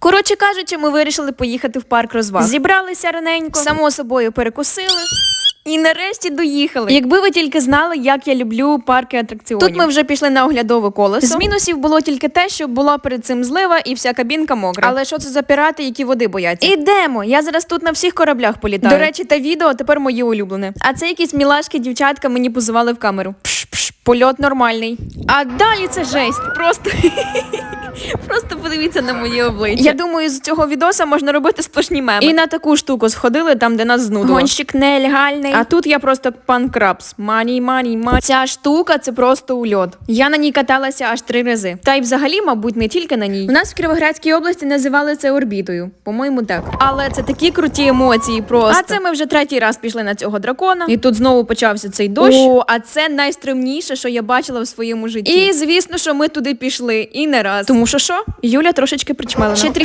Коротше кажучи, ми вирішили поїхати в парк розваг. Зібралися раненько, само собою перекусили. І нарешті доїхали. Якби ви тільки знали, як я люблю парки атракціонів. Тут ми вже пішли на оглядове колесо. З мінусів було тільки те, що була перед цим злива і вся кабінка мокра. Але що це за пірати, які води бояться? Ідемо. Я зараз тут на всіх кораблях політаю. До речі, те відео тепер моє улюблене. А це якісь мілашки дівчатка мені позивали в камеру. Пш-пш, польот нормальний. А далі це жесть. Просто. Подивіться на моє обличчя. Я думаю, з цього відоса можна робити сплошні меми. І на таку штуку сходили там, де нас знудило. Гонщик нелегальний. А тут я просто пан Крабс. Мані, мані, мані. Ця штука це просто ульот. Я на ній каталася аж три рази. Та й взагалі, мабуть, не тільки на ній. У нас в Кіровоградській області називали це орбітою. По-моєму, так. Але це такі круті емоції просто. А це ми вже третій раз пішли на цього дракона. І тут знову почався цей дощ. О, а це найстримніше, що я бачила в своєму житті. І звісно, що ми туди пішли і не раз. Тому що що? Юля трошечки причмелена. Ще трішечки